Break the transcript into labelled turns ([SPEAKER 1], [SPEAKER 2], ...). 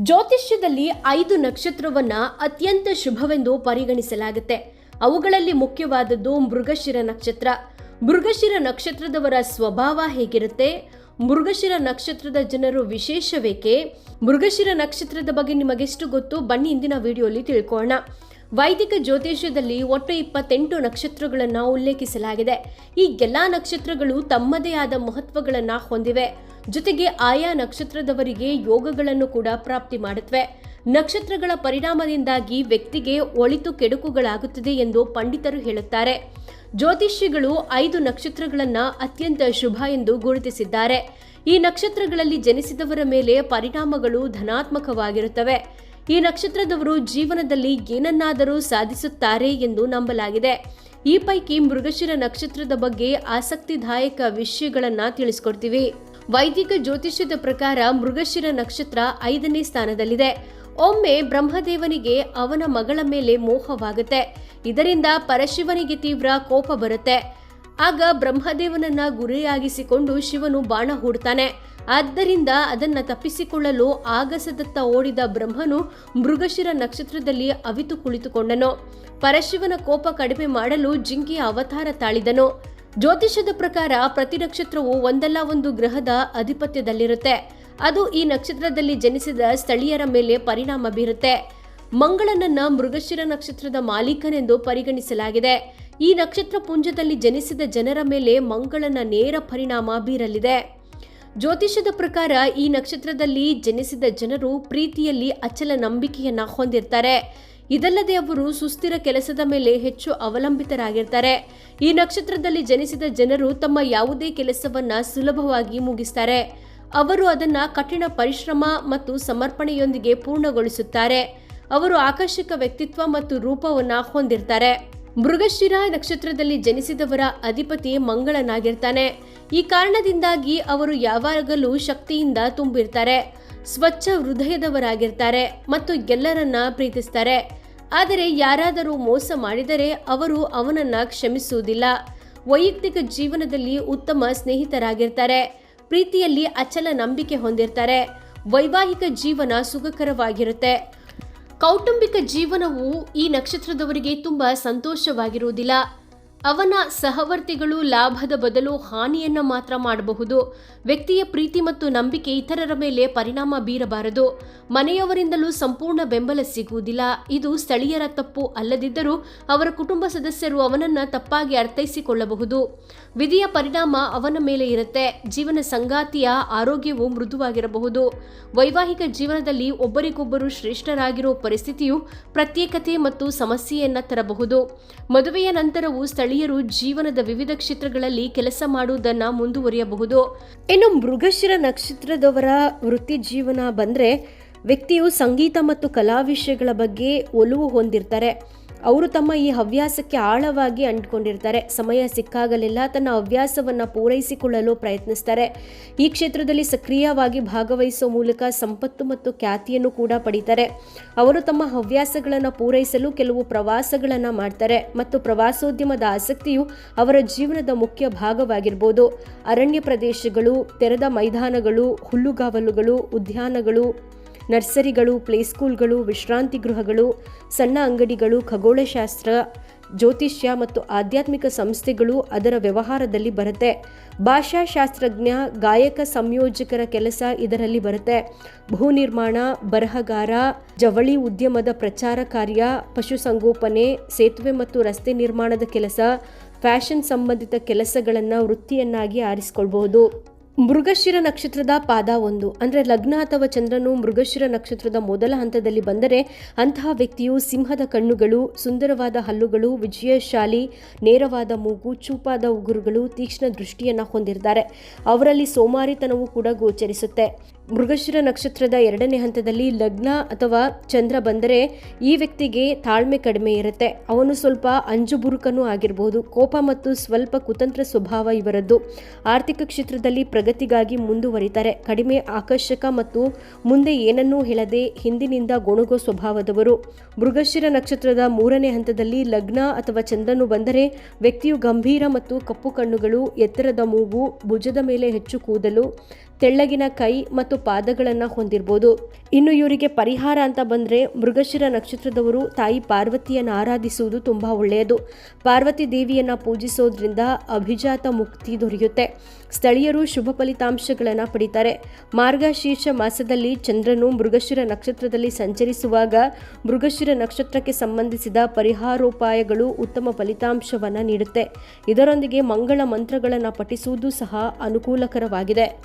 [SPEAKER 1] ಜ್ಯೋತಿಷ್ಯದಲ್ಲಿ ಐದು ನಕ್ಷತ್ರವನ್ನ ಅತ್ಯಂತ ಶುಭವೆಂದು ಪರಿಗಣಿಸಲಾಗುತ್ತೆ. ಅವುಗಳಲ್ಲಿ ಮುಖ್ಯವಾದದ್ದು ಮೃಗಶಿರ ನಕ್ಷತ್ರ. ಮೃಗಶಿರ ನಕ್ಷತ್ರದವರ ಸ್ವಭಾವ ಹೇಗಿರುತ್ತೆ? ಮೃಗಶಿರ ನಕ್ಷತ್ರದ ಜನರು ವಿಶೇಷವೇಕೆ? ಮೃಗಶಿರ ನಕ್ಷತ್ರದ ಬಗ್ಗೆ ನಿಮಗೆಷ್ಟು ಗೊತ್ತು? ಬನ್ನಿ ಇಂದಿನ ವಿಡಿಯೋಲಿ ತಿಳ್ಕೊಳ್ಳೋಣ. ವೈದಿಕ ಜ್ಯೋತಿಷ್ಯದಲ್ಲಿ ಒಟ್ಟು ಇಪ್ಪತ್ತೆಂಟು ನಕ್ಷತ್ರಗಳನ್ನು ಉಲ್ಲೇಖಿಸಲಾಗಿದೆ. ಈ ಎಲ್ಲ ನಕ್ಷತ್ರಗಳು ತಮ್ಮದೇ ಆದ ಮಹತ್ವಗಳನ್ನು ಹೊಂದಿವೆ. ಜೊತೆಗೆ ಆಯಾ ನಕ್ಷತ್ರದವರಿಗೆ ಯೋಗಗಳನ್ನು ಕೂಡ ಪ್ರಾಪ್ತಿ ಮಾಡುತ್ತವೆ. ನಕ್ಷತ್ರಗಳ ಪರಿಣಾಮದಿಂದಾಗಿ ವ್ಯಕ್ತಿಗೆ ಒಳಿತು ಕೆಡುಕುಗಳಾಗುತ್ತದೆ ಎಂದು ಪಂಡಿತರು ಹೇಳುತ್ತಾರೆ. ಜ್ಯೋತಿಷಿಗಳು ಐದು ನಕ್ಷತ್ರಗಳನ್ನು ಅತ್ಯಂತ ಶುಭ ಎಂದು ಗುರುತಿಸಿದ್ದಾರೆ. ಈ ನಕ್ಷತ್ರಗಳಲ್ಲಿ ಜನಿಸಿದವರ ಮೇಲೆ ಪರಿಣಾಮಗಳು ಧನಾತ್ಮಕವಾಗಿರುತ್ತವೆ. ಈ ನಕ್ಷತ್ರದವರು ಜೀವನದಲ್ಲಿ ಏನನ್ನಾದರೂ ಸಾಧಿಸುತ್ತಾರೆ ಎಂದು ನಂಬಲಾಗಿದೆ. ಈ ಪೈಕಿ ಮೃಗಶಿರ ನಕ್ಷತ್ರದ ಬಗ್ಗೆ ಆಸಕ್ತಿದಾಯಕ ವಿಷಯಗಳನ್ನು ತಿಳಿಸ್ಕೊಡ್ತೀವಿ. ವೈದಿಕ ಜ್ಯೋತಿಷ್ಯದ ಪ್ರಕಾರ ಮೃಗಶಿರ ನಕ್ಷತ್ರ ಐದನೇ ಸ್ಥಾನದಲ್ಲಿದೆ. ಒಮ್ಮೆ ಬ್ರಹ್ಮದೇವನಿಗೆ ಅವನ ಮಗಳ ಮೇಲೆ ಮೋಹವಾಗುತ್ತೆ. ಇದರಿಂದ ಪರಶಿವನಿಗೆ ತೀವ್ರ ಕೋಪ ಬರುತ್ತೆ. ಆಗ ಬ್ರಹ್ಮದೇವನನ್ನ ಗುರಿಯಾಗಿಸಿಕೊಂಡು ಶಿವನು ಬಾಣ ಹೂಡ್ತಾನೆ. ಆದ್ದರಿಂದ ಅದನ್ನ ತಪ್ಪಿಸಿಕೊಳ್ಳಲು ಆಗಸದತ್ತ ಓಡಿದ ಬ್ರಹ್ಮನು ಮೃಗಶಿರ ನಕ್ಷತ್ರದಲ್ಲಿ ಅವಿತು ಕುಳಿತುಕೊಂಡನು. ಪರಶಿವನ ಕೋಪ ಕಡಿಮೆ ಮಾಡಲು ಜಿಂಕೆಯ ಅವತಾರ ತಾಳಿದನು. ಜ್ಯೋತಿಷದ ಪ್ರಕಾರ ಪ್ರತಿ ನಕ್ಷತ್ರವು ಒಂದಲ್ಲ ಒಂದು ಗ್ರಹದ ಅಧಿಪತ್ಯದಲ್ಲಿರುತ್ತೆ. ಅದು ಈ ನಕ್ಷತ್ರದಲ್ಲಿ ಜನಿಸಿದ ಸ್ಥಳೀಯರ ಮೇಲೆ ಪರಿಣಾಮ ಬೀರುತ್ತೆ. ಮಂಗಳನನ್ನ ಮೃಗಶಿರ ನಕ್ಷತ್ರದ ಮಾಲೀಕನೆಂದು ಪರಿಗಣಿಸಲಾಗಿದೆ. ಈ ನಕ್ಷತ್ರ ಪುಂಜದಲ್ಲಿ ಜನಿಸಿದ ಜನರ ಮೇಲೆ ಮಂಗಳನ ನೇರ ಪರಿಣಾಮ ಬೀರಲಿದೆ. ಜ್ಯೋತಿಷ್ಯದ ಪ್ರಕಾರ ಈ ನಕ್ಷತ್ರದಲ್ಲಿ ಜನಿಸಿದ ಜನರು ಪ್ರೀತಿಯಲ್ಲಿ ಅಚಲ ನಂಬಿಕೆಯನ್ನ ಹೊಂದಿರ್ತಾರೆ. ಇದಲ್ಲದೆ ಅವರು ಸುಸ್ಥಿರ ಕೆಲಸದ ಮೇಲೆ ಹೆಚ್ಚು ಅವಲಂಬಿತರಾಗಿರ್ತಾರೆ. ಈ ನಕ್ಷತ್ರದಲ್ಲಿ ಜನಿಸಿದ ಜನರು ತಮ್ಮ ಯಾವುದೇ ಕೆಲಸವನ್ನ ಸುಲಭವಾಗಿ ಮುಗಿಸ್ತಾರೆ. ಅವರು ಅದನ್ನ ಕಠಿಣ ಪರಿಶ್ರಮ ಮತ್ತು ಸಮರ್ಪಣೆಯೊಂದಿಗೆ ಪೂರ್ಣಗೊಳಿಸುತ್ತಾರೆ. ಅವರು ಆಕರ್ಷಕ ವ್ಯಕ್ತಿತ್ವ ಮತ್ತು ರೂಪವನ್ನ ಹೊಂದಿರ್ತಾರೆ. ಮೃಗಶಿರ ನಕ್ಷತ್ರದಲ್ಲಿ ಜನಿಸಿದವರ ಅಧಿಪತಿ ಮಂಗಳನಾಗಿರ್ತಾನೆ. ಈ ಕಾರಣದಿಂದಾಗಿ ಅವರು ಯಾವಾಗಲೂ ಶಕ್ತಿಯಿಂದ ತುಂಬಿರ್ತಾರೆ. ಸ್ವಚ್ಛ ಹೃದಯದವರಾಗಿರ್ತಾರೆ ಮತ್ತು ಎಲ್ಲರನ್ನ ಪ್ರೀತಿಸ್ತಾರೆ. ಆದರೆ ಯಾರಾದರೂ ಮೋಸ ಮಾಡಿದರೆ ಅವರು ಅವನನ್ನ ಕ್ಷಮಿಸುವುದಿಲ್ಲ. ವೈಯಕ್ತಿಕ ಜೀವನದಲ್ಲಿ ಉತ್ತಮ ಸ್ನೇಹಿತರಾಗಿರ್ತಾರೆ. ಪ್ರೀತಿಯಲ್ಲಿ ಅಚಲ ನಂಬಿಕೆ ಹೊಂದಿರ್ತಾರೆ. ವೈವಾಹಿಕ ಜೀವನ ಸುಖಕರವಾಗಿರುತ್ತೆ. ಕೌಟುಂಬಿಕ ಜೀವನವು ಈ ನಕ್ಷತ್ರದವರಿಗೆ ತುಂಬ ಸಂತೋಷವಾಗಿರುವುದಿಲ್ಲ. ಅವನ ಸಹವರ್ತಿಗಳು ಲಾಭದ ಬದಲು ಹಾನಿಯನ್ನು ಮಾತ್ರ ಮಾಡಬಹುದು. ವ್ಯಕ್ತಿಯ ಪ್ರೀತಿ ಮತ್ತು ನಂಬಿಕೆ ಇತರರ ಮೇಲೆ ಪರಿಣಾಮ ಬೀರಬಾರದು. ಮನೆಯವರಿಂದಲೂ ಸಂಪೂರ್ಣ ಬೆಂಬಲ ಸಿಗುವುದಿಲ್ಲ. ಇದು ಸ್ಥಳೀಯರ ತಪ್ಪು ಅಲ್ಲದಿದ್ದರೂ ಅವರ ಕುಟುಂಬ ಸದಸ್ಯರು ಅವನನ್ನು ತಪ್ಪಾಗಿ ಅರ್ಥೈಸಿಕೊಳ್ಳಬಹುದು. ವಿಧಿಯ ಪರಿಣಾಮ ಅವನ ಮೇಲೆ ಇರುತ್ತೆ. ಜೀವನ ಸಂಗಾತಿಯ ಆರೋಗ್ಯವು ಮೃದುವಾಗಿರಬಹುದು. ವೈವಾಹಿಕ ಜೀವನದಲ್ಲಿ ಒಬ್ಬರಿಗೊಬ್ಬರು ಶ್ರೇಷ್ಠರಾಗಿರುವ ಪರಿಸ್ಥಿತಿಯು ಪ್ರತ್ಯೇಕತೆ ಮತ್ತು ಸಮಸ್ಯೆಯನ್ನ ತರಬಹುದು. ಮದುವೆಯ ನಂತರವೂ ಸ್ಥಳೀಯರು ಜೀವನದ ವಿವಿಧ ಕ್ಷೇತ್ರಗಳಲ್ಲಿ ಕೆಲಸ ಮಾಡುವುದನ್ನ ಮುಂದುವರಿಯಬಹುದು. ಇನ್ನು ಮೃಗಶಿರ ನಕ್ಷತ್ರದವರ ವೃತ್ತಿ ಜೀವನ ಬಂದ್ರೆ ವ್ಯಕ್ತಿಯು ಸಂಗೀತ ಮತ್ತು ಕಲಾ ವಿಷಯಗಳ ಬಗ್ಗೆ ಒಲವು ಹೊಂದಿರ್ತಾರೆ. ಅವರು ತಮ್ಮ ಈ ಹವ್ಯಾಸಕ್ಕೆ ಆಳವಾಗಿ ಅಂಟಿಕೊಂಡಿರ್ತಾರೆ. ಸಮಯ ಸಿಕ್ಕಾಗಲೆಲ್ಲ ತನ್ನ ಹವ್ಯಾಸವನ್ನು ಪೂರೈಸಿಕೊಳ್ಳಲು ಪ್ರಯತ್ನಿಸ್ತಾರೆ. ಈ ಕ್ಷೇತ್ರದಲ್ಲಿ ಸಕ್ರಿಯವಾಗಿ ಭಾಗವಹಿಸುವ ಮೂಲಕ ಸಂಪತ್ತು ಮತ್ತು ಖ್ಯಾತಿಯನ್ನು ಕೂಡ ಪಡೀತಾರೆ. ಅವರು ತಮ್ಮ ಹವ್ಯಾಸಗಳನ್ನು ಪೂರೈಸಲು ಕೆಲವು ಪ್ರವಾಸಗಳನ್ನು ಮಾಡ್ತಾರೆ ಮತ್ತು ಪ್ರವಾಸೋದ್ಯಮದ ಆಸಕ್ತಿಯು ಅವರ ಜೀವನದ ಮುಖ್ಯ ಭಾಗವಾಗಿರ್ಬೋದು. ಅರಣ್ಯ ಪ್ರದೇಶಗಳು, ತೆರೆದ ಮೈದಾನಗಳು, ಹುಲ್ಲುಗಾವಲುಗಳು, ಉದ್ಯಾನಗಳು ನರ್ಸರಿಗಳು ಪ್ಲೇ ಸ್ಕೂಲ್ಗಳು ವಿಶ್ರಾಂತಿ ಗೃಹಗಳು, ಸಣ್ಣ ಅಂಗಡಿಗಳು, ಖಗೋಳಶಾಸ್ತ್ರ, ಜ್ಯೋತಿಷ್ಯ ಮತ್ತು ಆಧ್ಯಾತ್ಮಿಕ ಸಂಸ್ಥೆಗಳು ಅದರ ವ್ಯವಹಾರದಲ್ಲಿ ಬರುತ್ತೆ. ಭಾಷಾಶಾಸ್ತ್ರಜ್ಞ ಗಾಯಕ, ಸಂಯೋಜಕರ ಕೆಲಸ ಇದರಲ್ಲಿ ಬರುತ್ತೆ. ಭೂ ನಿರ್ಮಾಣ, ಬರಹಗಾರ, ಜವಳಿ ಉದ್ಯಮದ ಪ್ರಚಾರ ಕಾರ್ಯ ಪಶುಸಂಗೋಪನೆ ಸೇತುವೆ ಮತ್ತು ರಸ್ತೆ ನಿರ್ಮಾಣದ ಕೆಲಸ, ಫ್ಯಾಷನ್ ಸಂಬಂಧಿತ ಕೆಲಸಗಳನ್ನು ವೃತ್ತಿಯನ್ನಾಗಿ ಆರಿಸಿಕೊಳ್ಬಹುದು. ಮೃಗಶಿರ ನಕ್ಷತ್ರದ ಪಾದ ಒಂದು. ಅಂದರೆ ಲಗ್ನ ಅಥವಾ ಚಂದ್ರನು ಮೃಗಶಿರ ನಕ್ಷತ್ರದ ಮೊದಲ ಹಂತದಲ್ಲಿ ಬಂದರೆ ಅಂತಹ ವ್ಯಕ್ತಿಯು ಸಿಂಹದ ಕಣ್ಣುಗಳು, ಸುಂದರವಾದ ಹಲ್ಲುಗಳು, ವಿಜಯಶಾಲಿ, ನೇರವಾದ ಮೂಗು, ಚೂಪಾದ ಉಗುರುಗಳು, ತೀಕ್ಷ್ಣ ದೃಷ್ಟಿಯನ್ನು ಹೊಂದಿರ್ತಾರೆ. ಅವರಲ್ಲಿ ಸೋಮಾರಿತನವೂ ಕೂಡ ಗೋಚರಿಸುತ್ತೆ. ಮೃಗಶಿರ ನಕ್ಷತ್ರದ ಎರಡನೇ ಹಂತದಲ್ಲಿ ಲಗ್ನ ಅಥವಾ ಚಂದ್ರ ಬಂದರೆ ಈ ವ್ಯಕ್ತಿಗೆ ತಾಳ್ಮೆ ಕಡಿಮೆ ಇರುತ್ತೆ. ಅವನು ಸ್ವಲ್ಪ ಅಂಜುಬುರುಕನೂ ಆಗಿರಬಹುದು ಕೋಪ ಮತ್ತು ಸ್ವಲ್ಪ ಕುತಂತ್ರ ಸ್ವಭಾವ ಇವರದ್ದು. ಆರ್ಥಿಕ ಕ್ಷೇತ್ರದಲ್ಲಿ ಪ್ರಗತಿಗಾಗಿ ಮುಂದುವರಿತಾರೆ. ಕಡಿಮೆ ಆಕರ್ಷಕ ಮತ್ತು ಮುಂದೆ ಏನನ್ನೂ ಹೇಳದೆ ಹಿಂದಿನಿಂದ ಗೊಣಗೋ ಸ್ವಭಾವದವರು. ಮೃಗಶಿರ ನಕ್ಷತ್ರದ ಮೂರನೇ ಹಂತದಲ್ಲಿ ಲಗ್ನ ಅಥವಾ ಚಂದ್ರನು ಬಂದರೆ ವ್ಯಕ್ತಿಯು ಗಂಭೀರ ಮತ್ತು ಕಪ್ಪು ಕಣ್ಣುಗಳು, ಎತ್ತರದ ಮೂಗು, ಭುಜದ ಮೇಲೆ ಹೆಚ್ಚು ಕೂದಲು, ತೆಳ್ಳಗಿನ ಕೈ ಮತ್ತು ಪಾದಗಳನ್ನು ಹೊಂದಿರ್ಬೋದು. ಇನ್ನು ಇವರಿಗೆ ಪರಿಹಾರ ಅಂತ ಬಂದರೆ ಮೃಗಶಿರ ನಕ್ಷತ್ರದವರು ತಾಯಿ ಪಾರ್ವತಿಯನ್ನು ಆರಾಧಿಸುವುದು ತುಂಬ ಒಳ್ಳೆಯದು. ಪಾರ್ವತಿ ದೇವಿಯನ್ನು ಪೂಜಿಸೋದ್ರಿಂದ ಅಭಿಜಾತ ಮುಕ್ತಿ ದೊರೆಯುತ್ತೆ. ಸ್ಥಳೀಯರು ಶುಭ ಫಲಿತಾಂಶಗಳನ್ನು ಪಡಿತಾರೆ. ಮಾರ್ಗಶೀರ್ಷ ಮಾಸದಲ್ಲಿ ಚಂದ್ರನು ಮೃಗಶಿರ ನಕ್ಷತ್ರದಲ್ಲಿ ಸಂಚರಿಸುವಾಗ ಮೃಗಶಿರ ನಕ್ಷತ್ರಕ್ಕೆ ಸಂಬಂಧಿಸಿದ ಪರಿಹಾರೋಪಾಯಗಳು ಉತ್ತಮ ಫಲಿತಾಂಶವನ್ನು ನೀಡುತ್ತೆ. ಇದರೊಂದಿಗೆ ಮಂಗಳ ಮಂತ್ರಗಳನ್ನು ಪಠಿಸುವುದು ಸಹ ಅನುಕೂಲಕರವಾಗಿದೆ.